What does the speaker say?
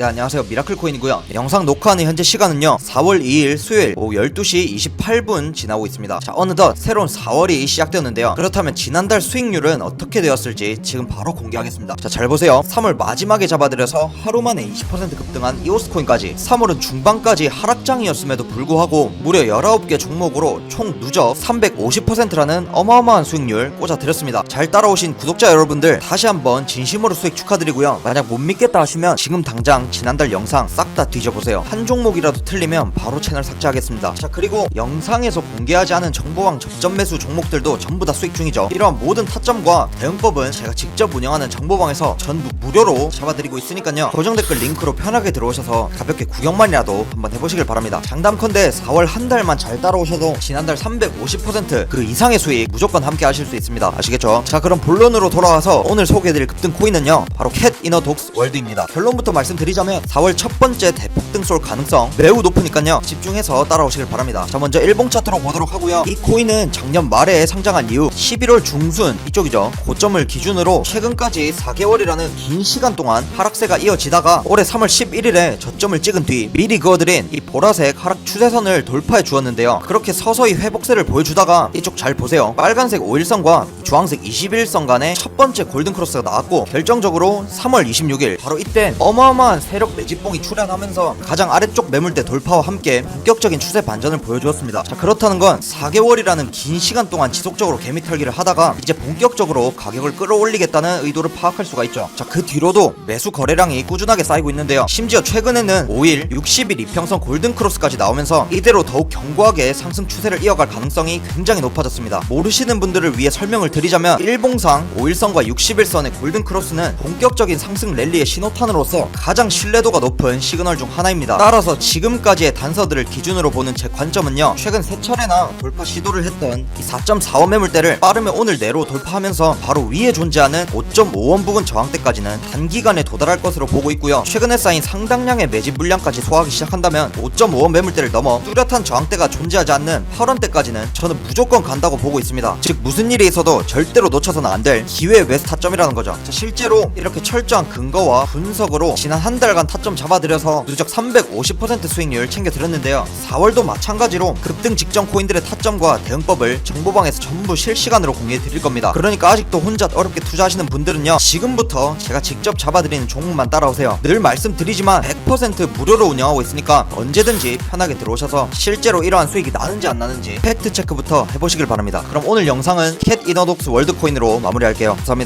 네 안녕하세요. 미라클코인이고요. 네, 영상 녹화하는 현재 시간은요. 4월 2일 수요일 오후 12시 28분 지나고 있습니다. 자 어느덧 새로운 4월이 시작되었는데요. 그렇다면 지난달 수익률은 어떻게 되었을지 지금 바로 공개하겠습니다. 자 잘 보세요. 3월 마지막에 잡아들여서 하루 만에 20% 급등한 이오스코인까지 3월은 중반까지 하락장이었음에도 불구하고 무려 19개 종목으로 총 누적 350%라는 어마어마한 수익률 꽂아드렸습니다. 잘 따라오신 구독자 여러분들 다시 한번 진심으로 수익 축하드리고요. 만약 못 믿겠다 하시면 지금 당장 지난달 영상 싹 다 뒤져보세요. 한 종목이라도 틀리면 바로 채널 삭제하겠습니다. 자 그리고 영상에서 공개하지 않은 정보왕 접점 매수 종목들도 전부 다 수익 중이죠. 이러한 모든 타점과 대응법은 제가 직접 운영하는 정보방에서 전부 무료로 잡아드리고 있으니까요. 고정 댓글 링크로 편하게 들어오셔서 가볍게 구경만이라도 한번 해보시길 바랍니다. 장담컨대 4월 한 달만 잘 따라오셔도 지난달 350%그 이상의 수익 무조건 함께 하실 수 있습니다. 아시겠죠? 자 그럼 본론으로 돌아와서 오늘 소개해드릴 급등 코인은요. 바로 캣 이너 독스 월드입니다. 결론부터 말씀드리자 면 4월 첫 번째 대폭 등 쏠 가능성 매우 높으니까요. 집중해서 따라오시길 바랍니다. 자 먼저 일봉 차트로 보도록 하고요. 이 코인은 작년 말에 상장한 이후 11월 중순 이쪽이죠. 고점을 기준으로 최근까지 4개월이라는 긴 시간 동안 하락세가 이어지다가 올해 3월 11일에 저점을 찍은 뒤 미리 그어드린 이 보라색 하락 추세선을 돌파해 주었는데요. 그렇게 서서히 회복세를 보여주다가 이쪽 잘 보세요. 빨간색 5일선과 주황색 21일선 간의 첫 번째 골든크로스가 나왔고 결정적으로 3월 26일 바로 이때 어마어마한 세력 매집봉이 출현하면서 가장 아래쪽 매물대 돌파와 함께 본격적인 추세 반전을 보여주었습니다. 자 그렇다는 건 4개월이라는 긴 시간 동안 지속적으로 개미 털기를 하다가 이제 본격적으로 가격을 끌어올리겠다는 의도를 파악할 수가 있죠. 자 그 뒤로도 매수 거래량이 꾸준하게 쌓이고 있는데요. 심지어 최근에는 5일 60일 이평선 골든크로스까지 나오면서 이대로 더욱 견고하게 상승 추세를 이어갈 가능성이 굉장히 높아졌습니다. 모르시는 분들을 위해 설명을 드리자면 일봉상 5일선과 60일선의 골든크로스는 본격적인 상승 랠리의 신호탄으로서 가장 신뢰도가 높은 시그널 중 하나입니다. 따라서 지금까지의 단서들을 기준으로 보는 제 관점은요 최근 세 차례나 돌파 시도를 했던 이 4.45 매물대를 빠르면 오늘 내로 돌파하면서 바로 위에 존재하는 5.5원 부근 저항대까지는 단기간에 도달할 것으로 보고 있고요. 최근에 쌓인 상당량의 매집 물량까지 소화하기 시작한다면 5.5원 매물대를 넘어 뚜렷한 저항대가 존재하지 않는 8원대까지는 저는 무조건 간다고 보고 있습니다. 즉 무슨 일이 있어도 절대로 놓쳐서는 안 될 기회의 매수 타점이라는 거죠. 자, 실제로 이렇게 철저한 근거와 분석으로 지난 한 달간 타점 잡아들여서 누적 350% 수익률 챙겨드렸는데요. 4월도 마찬가지로 급등 직전 코인들의 타점과 대응법을 정보방에서 전부 실시간으로 공유해 드릴 겁니다. 그러니까 아직도 혼자 어렵게 투자하시는 분들은요 지금부터 제가 직접 잡아드리는 종목만 따라오세요. 늘 말씀드리지만 100% 무료로 운영하고 있으니까 언제든지 편하게 들어오셔서 실제로 이러한 수익이 나는지 안 나는지 팩트 체크부터 해보시길 바랍니다. 그럼 오늘 영상은 캣 이너독스 월드코인으로 마무리할게요. 감사합니다